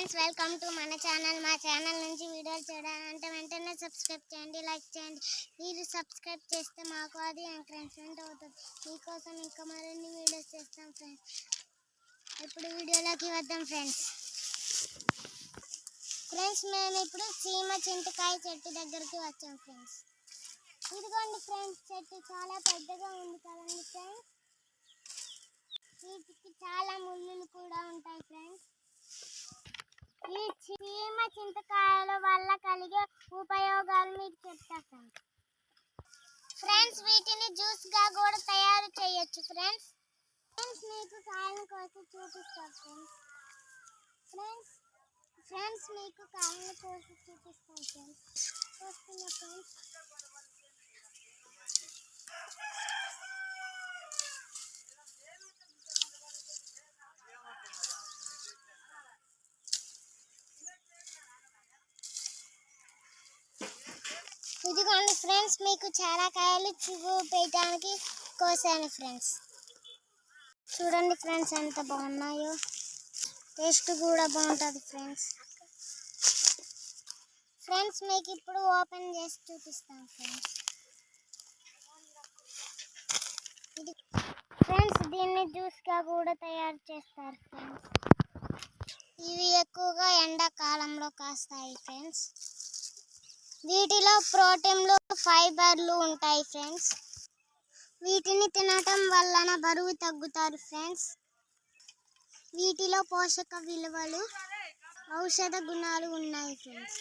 Friends welcome to మన channel. మా channel నుంచి వీడియోలు చూడాలంటే వెంటనే సబ్స్క్రైబ్ చేయండి లైక్ చేయండి. మీరు సబ్స్క్రైబ్ చేస్తే మాకు అది ఎంకరేజ్మెంట్ అవుతుంది. మీకోసం ఇంకా మరిన్ని వీడియోస్ చేస్తాం ఫ్రెండ్స్. ఇప్పుడు వీడియోలోకి వద్దాం ఫ్రెండ్స్. ఫ్రెండ్స్ మేము ఇప్పుడు సీమ చింతకాయ చెట్టు దగ్గరికి వచ్చాం ఫ్రెండ్స్. ఇదిగోండి ఫ్రెండ్స్ చెట్టు చాలా పెద్దగా ఉంది కదండి ఫ్రెండ్స్. వీటికి చాలా ముళ్ళులు కూడా ఉంటాయి ఫ్రెండ్స్. ఈ చీమ చింతకాయల వల్ల కలిగే ఉపయోగాలు మీకు చెప్తా ఫ్రెండ్స్. ఫ్రెండ్స్ వీటిని జ్యూస్గా కూడా తయారు చేయొచ్చు ఫ్రెండ్స్. ఫ్రెండ్స్ మీకు కాయలను కోసి చూపిస్తాను ఫ్రెండ్స్. ఫ్రెండ్స్ ఫ్రెండ్స్ మీకు కాయలను కోసి చూపిస్తాను ఫ్రెండ్స్. చూస్తున్నా ఫ్రెండ్స్ ఇదిగోండి ఫ్రెండ్స్ మీకు చాలా కాయలు చూపించడానికి కోసాను ఫ్రెండ్స్. చూడండి ఫ్రెండ్స్ ఎంత బాగున్నాయో. టేస్ట్ కూడా బాగుంటుంది ఫ్రెండ్స్. ఫ్రెండ్స్ మీకు ఇప్పుడు ఓపెన్ చేసి చూపిస్తాను ఫ్రెండ్స్. ఇది ఫ్రెండ్స్ దీన్ని జ్యూస్గా కూడా తయారు చేస్తారు ఫ్రెండ్స్. ఇవి ఎక్కువగా ఎండాకాలంలో కాస్తాయి ఫ్రెండ్స్. వీటిలో ప్రోటీన్లు ఫైబర్లు ఉంటాయి ఫ్రెండ్స్. వీటిని తినటం వలన బరువు తగ్గుతారు ఫ్రెండ్స్. వీటిలో పోషక విలువలు ఔషధ గుణాలు ఉన్నాయి ఫ్రెండ్స్.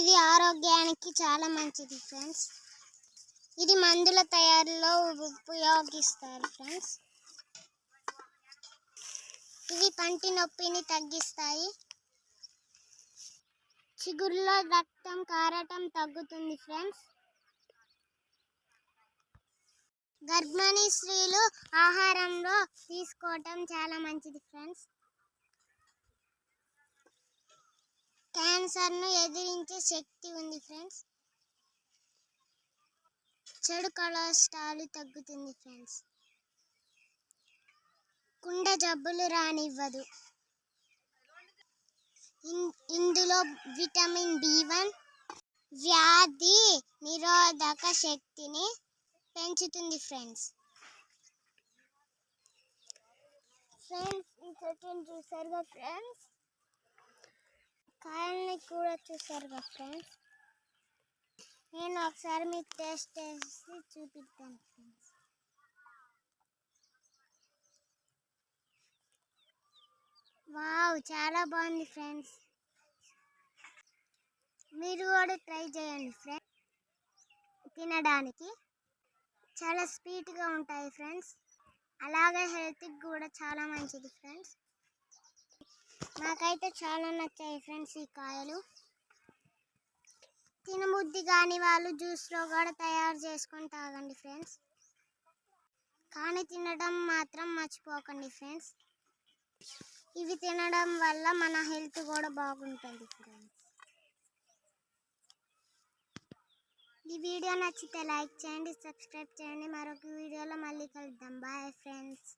ఇది ఆరోగ్యానికి చాలా మంచిది ఫ్రెండ్స్. ఇది మందుల తయారీలో ఉపయోగిస్తారు ఫ్రెండ్స్. ఇవి పంటి నొప్పిని తగ్గిస్తాయి. చిగురులో రక్తం కారటం తగ్గుతుంది ఫ్రెండ్స్. గర్భిణీ స్త్రీలు ఆహారంలో తీసుకోవటం చాలా మంచిది ఫ్రెండ్స్. క్యాన్సర్ను ఎదిరించే శక్తి ఉంది ఫ్రెండ్స్. చెడు కొలెస్ట్రాల్ తగ్గుతుంది ఫ్రెండ్స్. కుండ జబ్బులు రానివ్వదు. ఇందులో విటమిన్ బి వన్ వ్యాధి నిరోధక శక్తిని పెంచుతుంది ఫ్రెండ్స్. ఫ్రెండ్స్ ఈ చెట్టుని చూసారుగా ఫ్రెండ్స్? కాయల్ని కూడా చూసారుగా ఫ్రెండ్స్? నేను ఒకసారి మీకు టేస్ట్ చేసి చూపిస్తాను ఫ్రెండ్స్. వావ్ చాలా బాగుంది ఫ్రెండ్స్. మీరు కూడా ట్రై చేయండి ఫ్రెండ్స్. తినడానికి చాలా స్వీట్గా ఉంటాయి ఫ్రెండ్స్. అలాగే హెల్త్కి కూడా చాలా మంచిది ఫ్రెండ్స్. నాకైతే చాలా నచ్చాయి ఫ్రెండ్స్ ఈ కాయలు. తినబుద్ధి కాని వాళ్ళు జ్యూస్లో కూడా తయారు చేసుకొని తాగండి ఫ్రెండ్స్. కానీ తినడం మాత్రం మర్చిపోకండి ఫ్రెండ్స్. ఇవి తినడం వల్ల మన హెల్త్ కూడా బాగుంటుంది ఫ్రెండ్స్ ఈ వీడియో నచ్చితే లైక్ చేయండి సబ్స్క్రైబ్ చేయండి. మరొక వీడియోలో మళ్ళీ కలుద్దాం. Bye friends